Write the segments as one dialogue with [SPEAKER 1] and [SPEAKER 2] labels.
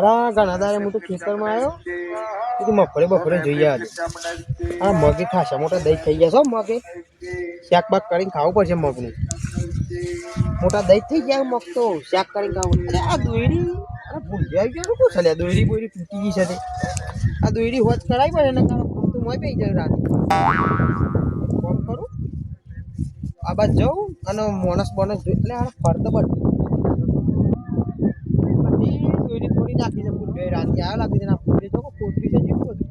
[SPEAKER 1] અરે ઘણા દારે હું તો ખેતરમાં આવ્યો. કીધું મફરે બફરે જોઈ આજે. આ મગે ખાસા મોટા દહીં થઈ ગયા છો મગે. શાક બાક કરીને ખાવું પડશે મગનું. મોટા દહીં થઈ ગયા મગ તો. શાક કરીને ખાવું અરે આ દોયડી અરે આવી ગયો શું આ દોયડી બોયડી તૂટી ગઈ છે આ દોયડી હોજ કરાવી પડે ને કારણ ફોન તો મોય પઈ જાય રાતે. ફોન કરું? આ બાદ જાઉં અને મોણસ બોનસ એટલે આ ફરતો બધી બધી દોયડી થોડી નાખી છે રાતે લાગી છે ને આ ભૂંડી તો કોતરી છે જેવું બધું.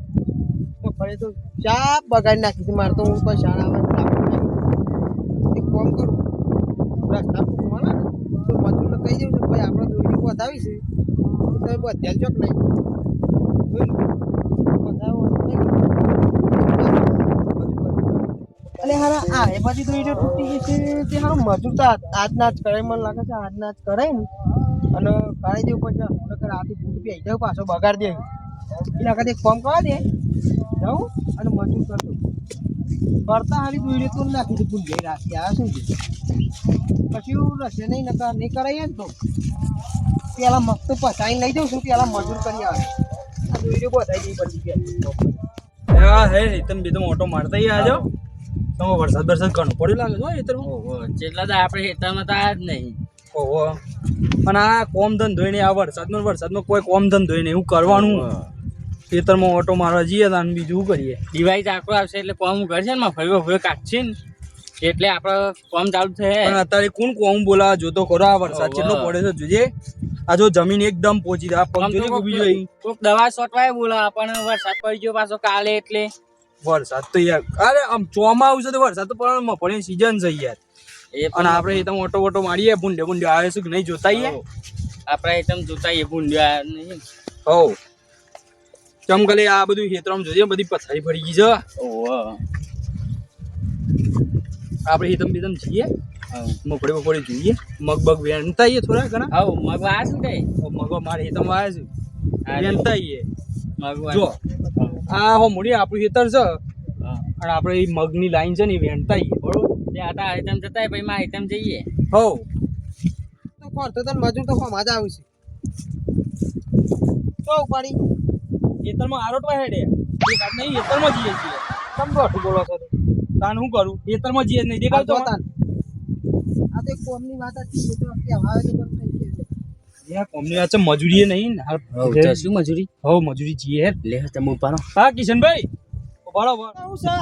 [SPEAKER 1] તો ફરે તો ચા બગાડી નાખી છે મારે તો, હું કોઈ શાળા આવે તો એક કોમ કરું, રસ્તા મળે ને, તો મજૂરને કહી દઉં છું ભાઈ, આપણે દોરી વધાવી છે. તો તમે બધા ચોક નહીં? જોઈ લો. વધાવો નહીં. હારા, આ એ બધી દોરીઓ તૂટી ગઈ છે. તે હારું મજૂર તો આજ- આજના જ કરાય મને લાગે છે આજના જ કરાય ને. અને કરાવી દેવું પડશે નકર આથી ભૂલ બી આવી જાવ પાછો બગાડ દે. એના કરતા એક કામ કરવા દે. જાઉં અને મજૂર કરતો કરતા હારી દોરી તો નાખી દે ભૂલ ગઈ રાતે આ શું છે? પછી એવું રહેશે નહીં નકર નહીં કરાઈએ ને તો. પેલા મસ્ત પસાઈને લઈ જાઉં છું પેલા મજૂર કરી આવે. આ બધાઈ દઈ પછી
[SPEAKER 2] હા હે તમે બી તો મોટો મારતા આજો તમે વરસાદ વરસાદ ઘણો પડ્યો લાગે છે હો એ તરફ
[SPEAKER 3] જેટલા તો આપણે ખેતરમાં તો આ જ નહીં.
[SPEAKER 2] ઓહો અને આ કોમ ધંધો નહીં આ વરસાદમાં વરસાદમાં કોઈ કોમ ધંધો નહીં એવું કરવાનું. ખેતરમાં ઓટો મારવા જઈએ તો બીજું શું કરીએ?
[SPEAKER 3] દિવાળી ચાકરો આવશે એટલે કોમ કરશે છે ને ફરી ફરી કાઢશે ને. એટલે આપણે કોમ ચાલુ
[SPEAKER 2] પણ અત્યારે કોણ કોમ બોલા જોતો ખરો આ વરસાદ. કેટલો પડે છે જોજે. આ જો જમીન એકદમ પહોંચી જાય. પગ જોજે
[SPEAKER 3] કોક-
[SPEAKER 2] જોઈ
[SPEAKER 3] કોક દવા સોટવાય બોલા પણ વરસાદ પડી ગયો પાછો કાલે એટલે.
[SPEAKER 2] વરસાદ તો યાર અરે આમ ચોમા આવશે તો વરસાદ તો પડે મફળી સીઝન છે યાર. અને આપણે એકદમ ઓટો ઓટો મારીએ ભૂંડે ભૂંડે આવે છે નહીં જોતાઈએ?
[SPEAKER 3] આપણે એકદમ જોતાઈએ ભૂંડ્યા નહીં
[SPEAKER 2] હો ચમકલે આ બધું ખેતરમાં જોઈએ બધી પથારી ભરી ગઈ છે.
[SPEAKER 3] ઓહો
[SPEAKER 2] આપણે હેતમ બેતમ જઈએ મગફળી બફળી જોઈએ. મગ બગ વેણતા આઈએ થોડા ઘણા.
[SPEAKER 3] હવ મગવા શું કઈ?
[SPEAKER 2] મગો મારે હેતમ આવે છે. વેણતા આઈએ જો આ હો મોડી આપણું ખેતર છે. અને આપણે એ મગની લાઈન છે ને એ વેણતા આઈએ બરોબર
[SPEAKER 3] તે આટા આઈટમ જતા ભાઈ માં આઈટમ જઈએ.
[SPEAKER 2] હો.
[SPEAKER 1] તો કોણ? તો મજૂર તો કોણ મજા આવશે તો ઉપાડી.
[SPEAKER 2] ખેતરમાં આરોટવા હેડે. એક આજ નહીં ખેતરમાં જઈએ છીએ.
[SPEAKER 1] તમ દોઢું બોલો છો
[SPEAKER 2] તાન શું કરું? ખેતરમાં જઈએ જ નહીં દેખાડતો
[SPEAKER 1] તો તાન. આ તો એક કોમની વાત હતી એ તો કે આવે તો પણ છે.
[SPEAKER 2] કોમની વાત છે મજૂરી નહીં ને.
[SPEAKER 3] શું મજૂરી.
[SPEAKER 2] હો મજૂરી જીએ
[SPEAKER 3] લે તમે ઉપાડો
[SPEAKER 2] હા કિશનભાઈ? ઉભારો ઉભારો
[SPEAKER 1] અરે છે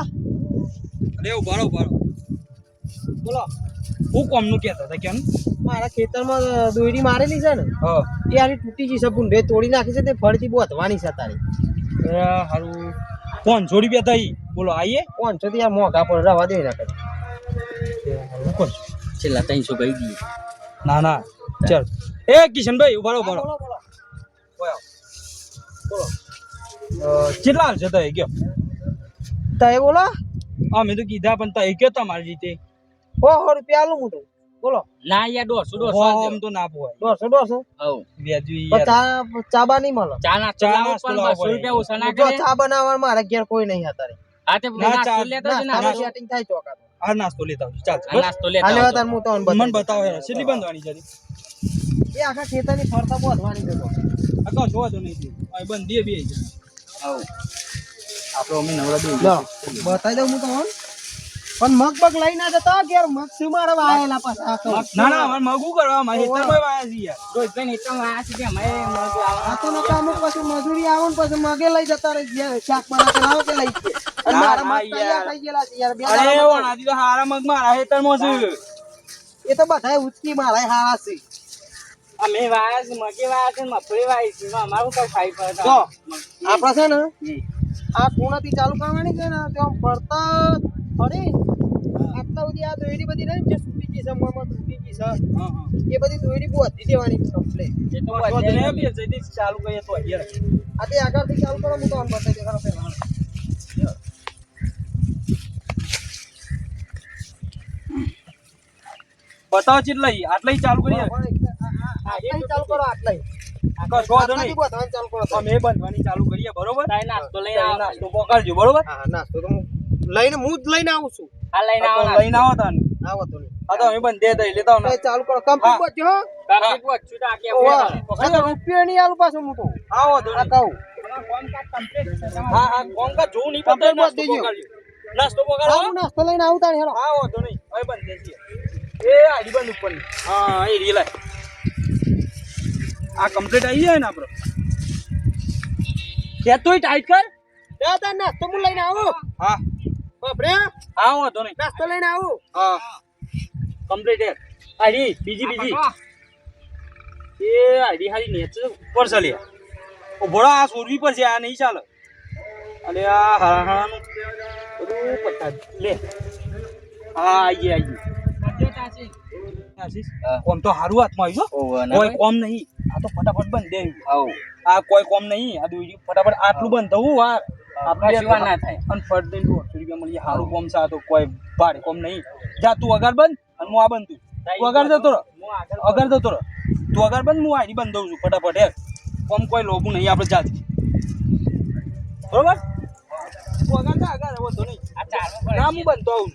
[SPEAKER 2] લે ઉભારો ઉભારો
[SPEAKER 1] બોલો.
[SPEAKER 2] હું કોમનું કહેતા હતા કેમ?
[SPEAKER 1] મારા ખેતરમાં દોયડી મારેલી છે ને
[SPEAKER 2] હા.
[SPEAKER 1] એ આની તૂટી ગઈ છે ભૂંડે તોડી નાખી છે તે ફરીથી બોધવાની છે તારી.
[SPEAKER 2] હારું. પાંચસો રૂપિયા થઈ બોલો આઈએ?
[SPEAKER 1] પાંચસો થી યાર મોંઘા પર રવા દે ના કરે.
[SPEAKER 3] છેલ્લા ત્રણસો કહી દઈએ.
[SPEAKER 2] ના ના. ચાલ. એ કિશનભાઈ ઉભારો ઉભારો
[SPEAKER 1] બોલો બોલો.
[SPEAKER 2] અ, કેટલા હાલશે તય ગયો?
[SPEAKER 1] તય બોલો.
[SPEAKER 2] અમે તો કીધા પણ તય ગયો તમારી રીતે?
[SPEAKER 1] સો રૂપિયા આલું હું તો બોલો.
[SPEAKER 3] ના યાર દોઢસો દોઢસો
[SPEAKER 2] આમ તો ના પોવાય.
[SPEAKER 1] દોઢસો દોઢસો.
[SPEAKER 3] હવ
[SPEAKER 2] યાર.
[SPEAKER 1] ચા ચાબા નહીં મળે.
[SPEAKER 3] ચા ના
[SPEAKER 2] ચા
[SPEAKER 3] પણ બસો રૂપિયા ઓછા ના
[SPEAKER 1] જો
[SPEAKER 3] કરે
[SPEAKER 1] ચા બનાવવા મારા ઘેર કોઈ નહીં અત્યારે.
[SPEAKER 3] આ તે
[SPEAKER 2] ના,
[SPEAKER 3] નાસ્તો
[SPEAKER 2] ચા-
[SPEAKER 3] લેતા આવજો, ના
[SPEAKER 1] સેટિંગ થાય ચોકા
[SPEAKER 2] આ નાસ્તો લેતા આવજો. ચાલ
[SPEAKER 3] આ નાસ્તો લેતા આવજો.
[SPEAKER 1] તાર હું તો
[SPEAKER 2] મને બતાવો યાર કેટલી બંધવાની છે
[SPEAKER 1] એ આખા ખેતરની ફરતા બોધવાની છે
[SPEAKER 2] આ કહો જોવા જો નહીં. આ બંધ દે બે.
[SPEAKER 3] આવ
[SPEAKER 2] આપણો અમે નવરા
[SPEAKER 1] દે બતાવી દઉં હું તમને. પણ મગ બગ લઈ ના જતા ઘેર મગ શું મારા વાયેલા પાછા
[SPEAKER 2] ના ના મને મગું કરવા? મારે કોઈ વાયા છે યાર
[SPEAKER 3] રોહિતભાઈ ને તો આ છે કે અમે મગ
[SPEAKER 1] આ તો નકા અમુક પછી મજૂરી આવે ને પછી મગે લઈ જતા રહે ઘેર શાક બનાવે લાવો કે લઈ અને મારા મગ તૈયાર થઈ ગયેલા છે યાર બે
[SPEAKER 2] અરે વણાજી તો હારા મગ મારા હેતરમાં છે.
[SPEAKER 1] એ તો બધાય ઉચકી મારા હારા છે.
[SPEAKER 3] અમે વાયા છે મગે વાયા છે મગફળી વાય છે અમારું કઈ ખાઈ પડે
[SPEAKER 1] તો આપડે છે ને આ ખૂણાથી ચાલુ કરવાની છે ને તેમ આમ ફરે આટલા સુધી આ દોયડી બધી રહી જે તૂટી ગઈ છે મમાં તૂટી ગઈ છે.
[SPEAKER 2] હા હા.
[SPEAKER 1] એ બધી દોયડી બોધી દેવાની કમ્પ્લેટ
[SPEAKER 3] એ તો
[SPEAKER 2] તો ને બે જલ્દી ચાલુ કરીએ તો યાર
[SPEAKER 1] આ તે આગળથી ચાલુ કરો હું તો આમ બતાવી દેખાડો પહેલા.
[SPEAKER 2] બતાવો કેટલા ઈ? આટલા ચાલુ કરીએ.
[SPEAKER 1] આટલાથી ચાલુ કરો
[SPEAKER 2] નહીં
[SPEAKER 1] ચાલુ કરો
[SPEAKER 2] અમે બંધવાની ચાલુ કરીએ બરોબર?
[SPEAKER 3] નાસ્તો આવો.
[SPEAKER 2] નાસ્તો પકડજો બરોબર?
[SPEAKER 1] નાસ્તો તો હું લઈને હું જ લઈને આવું છું.
[SPEAKER 3] આ લઈને આવો
[SPEAKER 2] તો
[SPEAKER 3] નાસ્તો.
[SPEAKER 2] લઈને આવો તને.
[SPEAKER 1] આવો તો
[SPEAKER 2] આ તો અમે બંધે હતા લેતા આવો ને.
[SPEAKER 1] ચાલુ કરો. કમ્પ્લીટ બચ્યો હો.
[SPEAKER 3] Complete વચ્ચું તો આખી
[SPEAKER 1] ઓવા. તો રૂપિયો નહીં આલું પાછું હું તો.
[SPEAKER 2] હા વાંધો
[SPEAKER 1] આ કહું.
[SPEAKER 2] હા હા કોમકા જોવું નહીં
[SPEAKER 1] Complete
[SPEAKER 2] પડતો નાસ્તો
[SPEAKER 1] દેજો.
[SPEAKER 2] નાસ્તો પકાડો
[SPEAKER 1] આવું નાસ્તો લઈને આવતા હેલો.
[SPEAKER 2] હા વાંધો નહીં હવે બંધે એ આડી બંધ ઉપરની. હા એ રી લાય. આ કમ્પ્લીટ આવી જાય ને આપણો. કે તોય ટાઈટ કર.
[SPEAKER 1] નાસ્તો હું લઈને આવું.
[SPEAKER 2] હા.
[SPEAKER 1] બાપરે.
[SPEAKER 2] આવો વાંધો નહીં.
[SPEAKER 1] નાસ્તો લઈને આવું.
[SPEAKER 2] હા. કમ્પ્લીટ હે રી બીજી બીજી. એ આડી હારી નેચર ઉપર ચાલે ઉભોળા આ સોરવી પર છે આ નહીં ચાલે. અલે આ હારાનું બધું પત્તા લે. હા આઈએ આઈએ. કોમ તો હારું હાથમાં આવ્યો કોઈ કોમ નહીં. આ તો ફટાફટ બંધ દે.
[SPEAKER 3] આવું.
[SPEAKER 2] આ કોઈ કોમ નહીં. આ ફટાફટ આટલું બંધ થવું વાર
[SPEAKER 3] કશું વાર ના થાય.
[SPEAKER 2] અને ફટ દઈને દોઢસો રૂપિયા મળી સારું કોમ છે તો કોઈ ભાડે કોમ નહીં. જા તું અગર બંધ અને હું આ બંધ તું તું અગર જતો રહો. અગર જતો રહો. તું અગર બંધ હું આડી બંધ દઉં છું ફટાફટ હેર. કોમ કોઈ લોભું નહીં આપણે જાત. બરોબર? તું અગાર જા અગાર વધો નહીં. ના હું બંધ તો આવું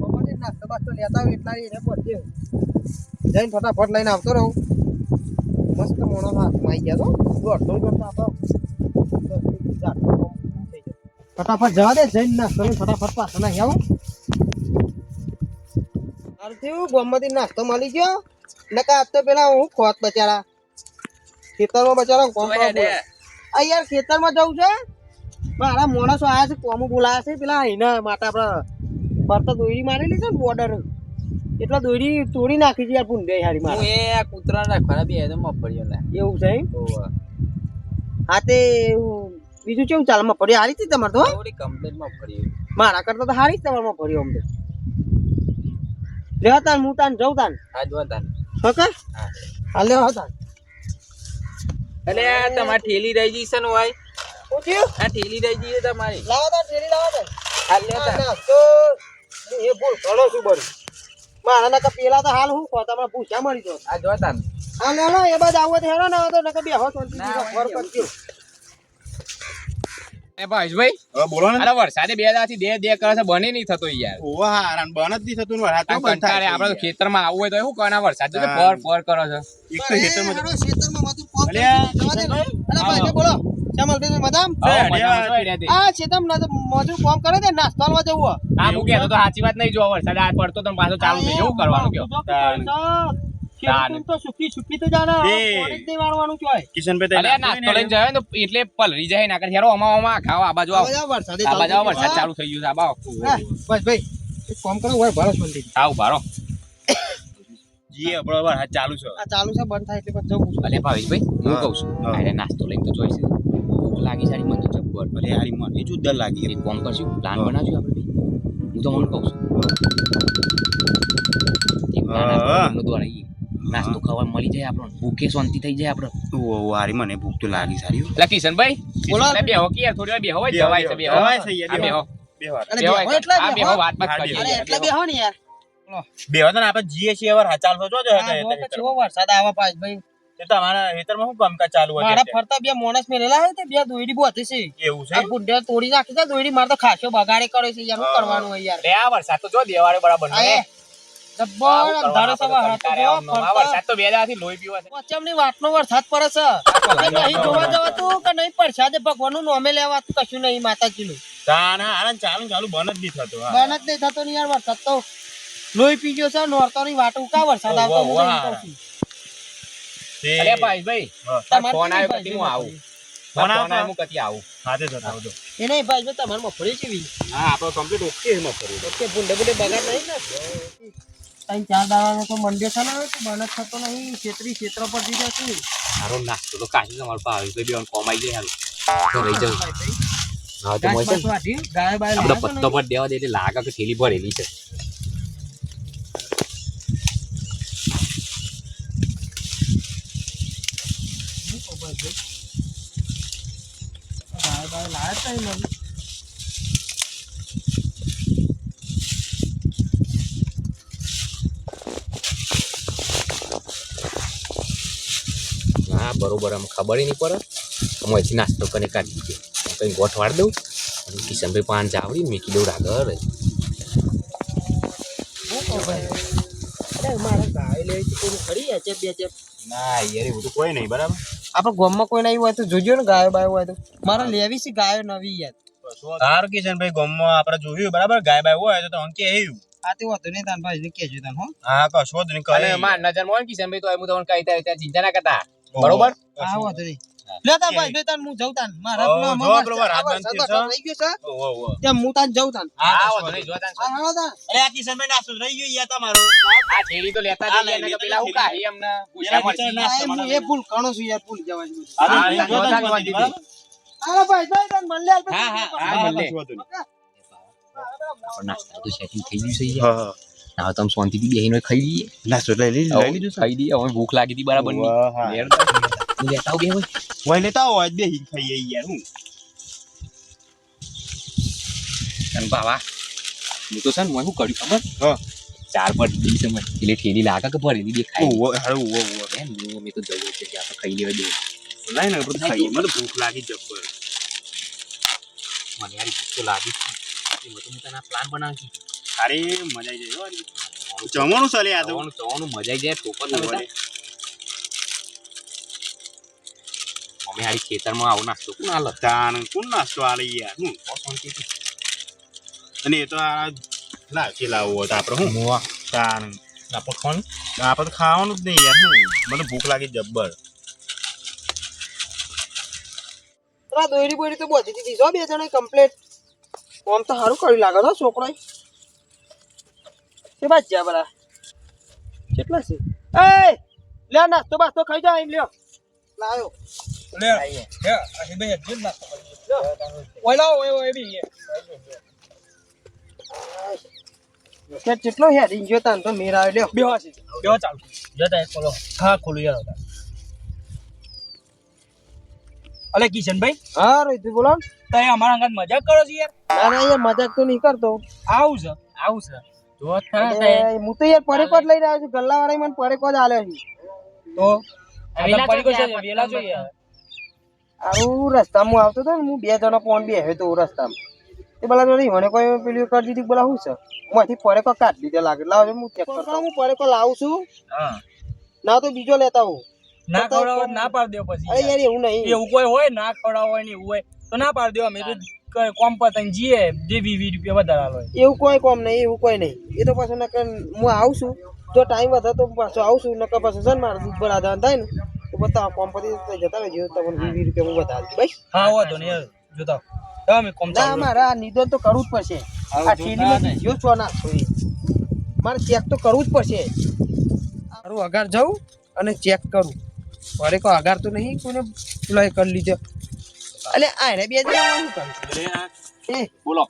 [SPEAKER 1] બપોરે નાસ્તો બાસ્તો લેતા આવું એટલા એને પહોંચે જઈને ફટાફટ લઈને આવતો રહું. મસ્ત મોણો હાથમાં આવી ગયા તો. દોઢસો કરતા આપણો ફટાફટ જવા દે જઈને નાસ્તો ફટાફટ પાછા નાખી આવું. સારું થયું ગોમમાંથી નાસ્તો મળી ગયો. નકા આજ તો પેલા હું ખોત બચારા. ખેતરમાં બચારા કોમ આ યાર ખેતરમાં જવું છે? મારા માણસો આયા છે કોમો બોલાયા છે. પેલા એના માતા આપણે ફરતા દોરી મારેલી છે ને બોર્ડર એટલા દોરી તોડી નાખી છે યાર ભૂંડે હારી મારે.
[SPEAKER 3] એ કૂતરા રાખવાના બી તો મફળીઓ
[SPEAKER 1] એવું છે એમ? હા તે એવું બીજું કેવું ચાલે? મફળી હારી હતી તમારે તો
[SPEAKER 3] થોડી.
[SPEAKER 1] મારા કરતા તો હારી જ તમારે મફળી આમ તો. લેવા તાન હું તાન જઉં તાન
[SPEAKER 3] આ જો તાન.
[SPEAKER 1] હકા
[SPEAKER 3] હા.
[SPEAKER 1] લેવા તાન
[SPEAKER 3] અલે તમારી ઠેલી રહી ગઈ છે ને ભાઈ
[SPEAKER 1] શું થયું?
[SPEAKER 3] આ ઠેલી રહી ગઈ તમારી.
[SPEAKER 1] લાવો તાન થેલી લાવો તાન
[SPEAKER 3] હાલ લે તાન.
[SPEAKER 1] તો એ ભૂલ ઘણો છું બરું મારા નકા પેલા તો હાલ હું હમણાં ભૂસા મળી તો
[SPEAKER 3] આ જો તાન.
[SPEAKER 1] હા લે એ બાદ આવો તો હેરો ને તો
[SPEAKER 3] એ ભાઈ
[SPEAKER 4] હવે બોલો ને.
[SPEAKER 3] અરે વરસાદે બે દાડાથી દે દે કરે છે બને નહીં થતો યાર.
[SPEAKER 4] ઓ હારાન બન જ નહીં થતું વરસાદ. તો બંધ
[SPEAKER 3] કંટાળે
[SPEAKER 4] થાય
[SPEAKER 3] આપણે તો ખેતરમાં આવવું હોય તો શું કરવાના? વરસાદ તો ફર ફર કરો છો.
[SPEAKER 4] એક તો ખેતરમાં
[SPEAKER 1] ખેતરમાં દે ને. અરે ભાઈ બોલો. મદામ? આ મજૂર કોમ કરે છે નાસ્તો આલવા જવું
[SPEAKER 3] આ મૂકે તો તો સાચી વાત નહીં જો વરસાદ આ પડતો તો પાછો ચાલુ થઈ એવું કરવાનું કયો?
[SPEAKER 1] જ
[SPEAKER 3] એટલે પલરી જાય ના હેરો અમા અમા ખાઓ આ બાજુ આવો.
[SPEAKER 1] હવે આ
[SPEAKER 3] બાજુ
[SPEAKER 1] ચાલુ
[SPEAKER 3] વરસાદ
[SPEAKER 1] થઈ
[SPEAKER 3] ચાલુ થઈ ગયું છે આ બાવો
[SPEAKER 1] હા, બસ ભાઈ એક કામ કરો હોય ભરો શાંતિ
[SPEAKER 3] આવ બારો
[SPEAKER 4] જી આપણો વરસાદ ચાલુ છે.
[SPEAKER 1] આ ચાલુ છે બંધ થાય એટલે પછી જવું
[SPEAKER 3] ભાવેશભાઈ હું કહું છું. અરે નાસ્તો લઈને તો જોઈશે. ભૂખ લાગી સારી મને તો જબ્બર.
[SPEAKER 4] અરે હારી મને જુદર લાગી
[SPEAKER 3] એક કામ કરશું પ્લાન. બનાવશું આપણે હું તો મને કહું છું. એક નાસ્તો ખાવા મળી જાય આપણો. ભૂખે શાંતિ થઈ જાય આપણો.
[SPEAKER 4] ઓ હારી મને ભૂખ તો લાગી સારી
[SPEAKER 3] લા કિશનભાઈ
[SPEAKER 1] બોલો.
[SPEAKER 3] બેહો. કે યાર થોડી વાર બેહો જવાય છે
[SPEAKER 4] બેહો. જવાય છે યાર, બેહો.
[SPEAKER 3] બેહો.
[SPEAKER 4] વાર
[SPEAKER 1] એટલે
[SPEAKER 3] આ
[SPEAKER 1] બેહો.
[SPEAKER 3] વાત બાત
[SPEAKER 4] હા,
[SPEAKER 1] અરે એટલે
[SPEAKER 3] બેહો.
[SPEAKER 1] ને યાર.
[SPEAKER 4] બે વાર આપણે જીએ છીએ વરસાદ ચાલુ થતો જ
[SPEAKER 1] કેવો વરસાદ આવે પાછ ભાઈ.
[SPEAKER 4] તે તમારા હેતરમાં શું કામકાજ ચાલુ હોય
[SPEAKER 1] મારા ફરતા બે માણસ મેલેલા હોય તે બે દોયડી બોતી છે.
[SPEAKER 4] એવું છે?
[SPEAKER 1] આ બુંડે તોડી નાખી દે દોયડી માર તો ખાસો બગાડે કરે છે યાર શું કરવાનું હોય યાર?
[SPEAKER 3] બે આ વરસાદ તો જો દેવાળે બરાબર
[SPEAKER 1] એ. જબ્બર ફરતા.
[SPEAKER 3] વરસાદ તો બે દાડાથી લોહી પીવા છે.
[SPEAKER 1] પશ્ચિમની વાટનો વરસાદ પડે છે. નહીં જોવા જવાતું કે નહીં પ્રસાદે ભગવાનનું નોમે લેવાતું કશું નહીં માતાજીનું.
[SPEAKER 4] તાના આનંદ ચાલુ ચાલુ બન જ નહીં થતો હા.
[SPEAKER 1] જ નહીં થતો ને યાર વરસાદ તો લોહી પી ગયો છે નોરતોની વાટ ઉકા વરસાદ આવતો હું તો એમ કહું છું.
[SPEAKER 4] તે-
[SPEAKER 3] અરે ભાઈ ભાઈ
[SPEAKER 1] તમારે
[SPEAKER 3] ફોન આવ્યો
[SPEAKER 1] કેવી
[SPEAKER 3] હું આવું.
[SPEAKER 4] ફોન
[SPEAKER 3] ફોન
[SPEAKER 4] આવ્યો
[SPEAKER 3] આવ્યો હું કતી આવું.
[SPEAKER 4] હાથે થતા આવજો.
[SPEAKER 1] એ નહીં ભાઈ તમારે મફળી જેવી.
[SPEAKER 4] હા આપણો કમ્પ્લીટ ઓકે એમાં
[SPEAKER 1] ઓકે બુંડે બુંડે બગાડ નહીં ને ત્રણ ચાર દાડાનો તો મંડે છે ને? તો બન થતો નહીં. છેતરી ક્ષેત્ર પર જઈ જશું.
[SPEAKER 3] સારો નાસ્તો તો કાઢી તમારો ભાઈ ભાઈ બેન કોમાઈ જાય હાલ તો રહી જાઉં. હા તો મોય છે
[SPEAKER 1] ગાય બાય
[SPEAKER 3] આપણે પત્તો પર દેવા દે એટલે લાગે કે થેલી ભરેલી છે.
[SPEAKER 1] લાયા નહીં મને.
[SPEAKER 3] હા બરોબર આમ ખબર નહીં પડે. અમે હજી નાસ્તો કરીને કાઢી દીધો કંઈ ગોઠવાડ દઉં. અને કિશનભાઈ પાન જાવડી મૂકી દઉં આગળ
[SPEAKER 4] ના યાર એવું તો કોઈ નહીં બરાબર.
[SPEAKER 1] આપણે ગામમાં કોઈ નહીં હોય તો જોજો ને ગાયો બાયો હોય તો. મારે લેવી છે ગાયો નવી યાર.
[SPEAKER 4] સારું કિશનભાઈ ગામમાં આપણે જોયું બરાબર? ગાય બાય હોય તો તમને કે એવું.
[SPEAKER 1] આ તે નહીં તાન ભાઈ કહેજો તાન હો.
[SPEAKER 4] હા કશો જ નહીં કરે
[SPEAKER 3] માર નજર મોન કિશનભાઈ તો હું તમને ત્યાં ત્યાં ચિંતા ના કરતા. બરોબર?
[SPEAKER 1] ભાઈ હું મારા થઈ ગયો છે.
[SPEAKER 4] ઓ, ઓ.
[SPEAKER 1] ત્યાં હું તાન
[SPEAKER 4] અરે આ રહી ગયો તમારો.
[SPEAKER 3] આ તો લેતા જઈએ ને પેલા હું. અમને પૂછ્યા
[SPEAKER 1] એ ભૂલ ઘણો છું યાર ભૂલ જવા
[SPEAKER 4] આ બરાબર?
[SPEAKER 1] ભાઈ
[SPEAKER 3] હા, હા, હા, નાસ્તા તો થઈ ગયું છે
[SPEAKER 4] હા.
[SPEAKER 3] ના તમે શાંતિથી બેહીને ખાઈ લઈએ.
[SPEAKER 4] નાસ્તો લઈ લઈ લઈ લીધું
[SPEAKER 3] ખાઈ લઈએ હવે ભૂખ લાગી હતી બરાબરની લેતા આવ બે હોય
[SPEAKER 4] હોય લેતા હોય બે હિંગ ખાઈએ યાર હું.
[SPEAKER 3] અને બાવા હું તો છે ને હું કર્યું ખબર?
[SPEAKER 4] હા.
[SPEAKER 3] ચાર પર દીધી સમય એટલે ઠેલી લાગે કે ભરેલી દેખાય
[SPEAKER 4] ઓવો, હારું, ઓવો, ઓવો.
[SPEAKER 3] એમ હું અમે તો જવું છે કે આપણે ખાઈ લેવા દે
[SPEAKER 4] લાય ને આપણે ખાઈએ મને ભૂખ લાગી જબ્બર.
[SPEAKER 3] મને યાર ભૂખ તો લાગી છે છે. એમાં તો હું તને પ્લાન બનાવી
[SPEAKER 4] અરે મજા આવી જાય જમવાનું ચાલે આ તો.
[SPEAKER 3] જવાનું મજા આવી જાય તો પણ તમે અમે હારી ખેતરમાં આવો નાસ્તો. કોણ હાલ
[SPEAKER 4] તાન કોણ નાસ્તો આલે યાર? હું? અને એ તો આ કે લાવવો હોય તો આપણે હું? તાન
[SPEAKER 3] આપણે કોણ
[SPEAKER 4] આપણે ખાવાનું જ નહીં યાર હું? મને ભૂખ લાગી જબ્બર.
[SPEAKER 1] આ બોરી તો બધી દીધી જો બે જણા કમ્પ્લેટ આમ તો સારું કર્યું લાગે છો છોકરો કે બાદ જા બરા. કેટલા છે? એ લે નાસ્તો બાસ્તો ખાઈ જા એમ લ્યો. લાયો.
[SPEAKER 2] લે હે અહીં બે જીન ના ઓય લાવો ઓય ઓય બી
[SPEAKER 1] કે કેટલો હેડ ઇન્જો તાન તો મેરા આવ્યો લ્યો.
[SPEAKER 2] બેહો છે બેહો ચાલુ. જતા એક ખોલો હા ખોલું યાર અલે કિશનભાઈ.
[SPEAKER 1] હા રોહિત બોલો. ને.
[SPEAKER 2] તય અમારા અંગાત મજાક કરો છો યાર?
[SPEAKER 1] ના ના યાર મજાક તો નહીં કરતો.
[SPEAKER 2] આવું છે આવું છે. જો
[SPEAKER 1] અરે, હું તો યાર પરેકો જ લઈને છું. ગલ્લા વાળા મને પરેકો આલ્યો છે.
[SPEAKER 2] તો આ છે વેલા જોઈએ.
[SPEAKER 1] આવું રસ્તામાં આવતો હતો ને હું બે જણા ફોન બે તો રસ્તામાં. એ પેલા જોડી મને કોઈ પેલું કરી દીધી બોલા શું છે? હું અહીંથી પરેકો કાઢી દીધો લાગે. હું ચેક કરતો હું પરેકો લાવું છું.
[SPEAKER 2] હા.
[SPEAKER 1] ના તો બીજો લેતા હું
[SPEAKER 2] ના ખવડાવો ના પાડ દેવો પછી.
[SPEAKER 1] અરે યાર એવું નહીં.
[SPEAKER 2] એવું કોઈ હોય ના ખવડાવો હોય ને એવું હોય તો ના પાડ દેવો અમે તો કોમ પતંગ જીએ જે વી વી રૂપિયા વધારે આલો.
[SPEAKER 1] એવું કોઈ કોમ નહીં એવું કોઈ નહીં. એ તો પાછું નકર હું આવું છું. જો ટાઈમ વધે તો પાછો આવું છું નકર પાછું છે ને મારે દૂધ ભરા દેવાનું થાય ને તો બતાવો કોમ પતી જતા રહેજો. તમને વી રૂપિયા હું વધારે ભાઈ
[SPEAKER 2] હા વાંધો નહીં જોતા તમે કોમ
[SPEAKER 1] ના મારે આ નિદાન તો કરવું જ પડશે. આ ઠેલીમાં જો છો ના મારે ચેક તો કરવું જ પડશે. મારું અગાર જાઉં અને ચેક કરું. મારે કોઈ અગાર તો નહીં કોઈને લઈ કરી લીધો. એટલે આ એને બે જણા શું
[SPEAKER 3] બોલો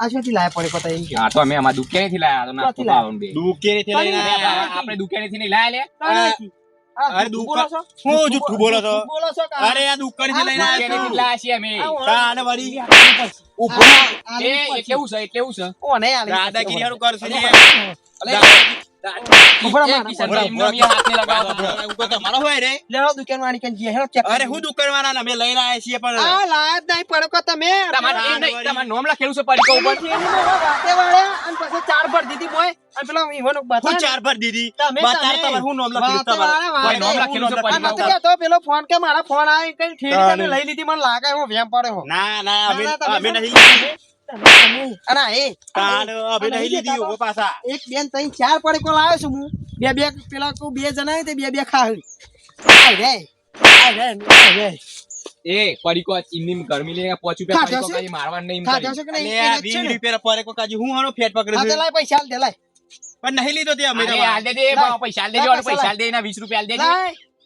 [SPEAKER 1] આ શોથી લાયા પડે પતા એમ કે?
[SPEAKER 3] હા તો અમે અમારા થી લાયા તો ના
[SPEAKER 1] તો લાયા?
[SPEAKER 3] બે બે.
[SPEAKER 4] દુકેરેથી લઈને
[SPEAKER 1] આપણે
[SPEAKER 4] આયા.
[SPEAKER 3] થી નહીં લાયા લે.
[SPEAKER 4] અરે
[SPEAKER 1] બોલો છો?
[SPEAKER 4] હું જુઠ્ઠું બોલો છો?
[SPEAKER 1] બોલો છો
[SPEAKER 4] અરે આ દુકાનેથી લઈને આયા છું.
[SPEAKER 3] લાયા છીએ અમે.
[SPEAKER 4] તાને વળી
[SPEAKER 1] ઊભો રહો.
[SPEAKER 3] એ એટલે એવું છે એટલે એવું છે?
[SPEAKER 1] ઓ નહીં આલી.
[SPEAKER 4] દાદાગીરી હારું કરશે અરે હું ને લઈને છીએ પણ
[SPEAKER 1] આ નહીં પડે કો તમે
[SPEAKER 3] તમારે નોમ લખેલું છે પડીકા ઉપર
[SPEAKER 1] વાતે અને પછી ચાર દીધી અને પેલો ઈવોનો
[SPEAKER 4] હું ચાર ભર દીધી બતાર તમારે હું નામ લખ્યું તમારે
[SPEAKER 3] કોઈ નોમ લખેલું છે
[SPEAKER 1] આ
[SPEAKER 3] ઉપર
[SPEAKER 1] કહેતો પેલો ફોન કે મારા ફોન આવી કઈ લઈ લીધી મને લાગે હું વેમ પડ્યો
[SPEAKER 4] ના ના અમે અમે નહીં લીધી
[SPEAKER 1] એક બેન ત્રણ ચાર પડે કોલ આવ્યો છું હું. બે બે પેલા કો બે જણા તે બે બે ખાવી આય રે આય રે આય રે.
[SPEAKER 3] એ પડીકો ચીમની ગરમી લઈને પોચ રૂપિયા પડીકો
[SPEAKER 1] છે?
[SPEAKER 3] કાઢી નહીં એમ
[SPEAKER 1] ખાધો
[SPEAKER 3] કરી.
[SPEAKER 1] છે કે નહીં?
[SPEAKER 4] અલે આ
[SPEAKER 1] એ જ છે
[SPEAKER 4] વીસ રૂપિયા પર કાજી હું હાનો ફેટ
[SPEAKER 1] હા,
[SPEAKER 4] છે?
[SPEAKER 1] લાય પૈસા દે લાય
[SPEAKER 4] પણ નહીં લીધો તે અમે
[SPEAKER 3] હાલ દે દે પૈસા
[SPEAKER 1] પૈસા
[SPEAKER 3] દે વીસ રૂપિયા દેજે.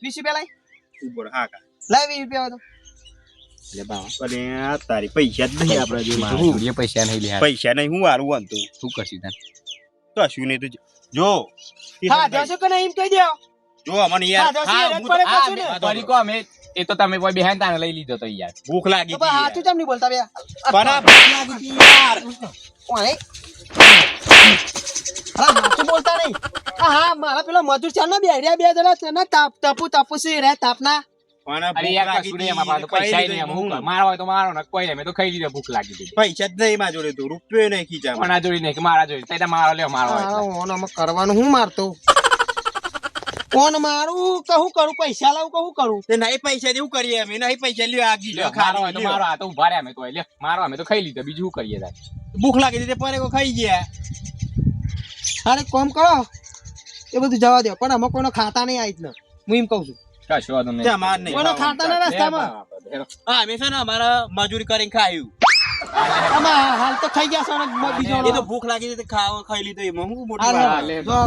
[SPEAKER 1] વીસ રૂપિયા લાય.
[SPEAKER 4] ઊભો હા કા.
[SPEAKER 1] લાય વીસ રૂપિયા તો
[SPEAKER 3] લે બાવા.
[SPEAKER 4] અરે આ તારી પૈસા જ નહીં આપણા જોડે.
[SPEAKER 3] પૈસા નહીં લે
[SPEAKER 4] પૈસા નહીં હું હારું વાંધું
[SPEAKER 3] શું કરશું તાન?
[SPEAKER 4] કશું નહીં તું જો
[SPEAKER 1] હા જશો કે નહીં એમ કહી દો
[SPEAKER 4] જો અમને યાર
[SPEAKER 1] હા,
[SPEAKER 3] અમે એ તો તમે કોઈ બેહેન તાને લઈ લીધો તો યાર.
[SPEAKER 4] ભૂખ લાગી
[SPEAKER 1] નહીં બોલતા બે?
[SPEAKER 4] પણ ભૂખ લાગી યાર.
[SPEAKER 1] ઓય. બોલતા નહીં. હા હા મારા પેલો મજૂર ચાલ ના બે બે જણા છે ને તાપ તપુ તપુ સી રે તાપના.
[SPEAKER 4] પણ
[SPEAKER 3] અરે
[SPEAKER 4] ભૂખ
[SPEAKER 3] યાર
[SPEAKER 4] લાગી
[SPEAKER 3] કશું
[SPEAKER 4] હતી,
[SPEAKER 3] નહીં અમારા પાસે તો
[SPEAKER 4] ખાઈ
[SPEAKER 3] પૈસા નહીં હું મારો હોય તો મારો ને કોઈ નહીં. તો ખાઈ લીધો ભૂખ લાગી હતી.
[SPEAKER 4] પૈસા જ નહીં મારા જોડે તો. રૂપિયો નહીં ખીચામાં.
[SPEAKER 3] કોના જોડી નહીં મારા જોડી. તઈ મારો લ્યો મારો હોય
[SPEAKER 1] હારા
[SPEAKER 3] એટલે.
[SPEAKER 1] ઓન આમાં કરવાનું હું મારતો? કોણ મારું? કહું કરું? પૈસા લાવું કહું કરું?
[SPEAKER 4] તે નહીં પૈસા દેવું કરીએ અમે. નહીં પૈસા લ્યો આગી
[SPEAKER 3] લ્યો, ખારો હોય તો મારો. આ તો ઊભા રહ્યા અમે તો લે મારો અમે તો ખાઈ લીધો બીજું શું કરીએ તાર?
[SPEAKER 4] ભૂખ લાગી હતી તે પરે કો ખાઈ ગયા.
[SPEAKER 1] અરે કોમ કરો. એ બધું જવા દો પણ અમે કોઈનો ખાતા નહીં આવી જ હું એમ કહું છું.
[SPEAKER 3] કશો વાંધો નહીં.
[SPEAKER 4] તે અમાર નહીં
[SPEAKER 1] કોઈનો ખાતા નહીં રસ્તામાં.
[SPEAKER 4] હા અમે છે ને અમારા મજૂરી કરીને ખાયું.
[SPEAKER 1] આમાં હાલ તો ખાઈ ગયા છો બીજો
[SPEAKER 4] એ તો ભૂખ લાગી હતી ખાવા ખાઈ લીધું એમાં. હું મોટું વાત.
[SPEAKER 3] લે,
[SPEAKER 1] જો.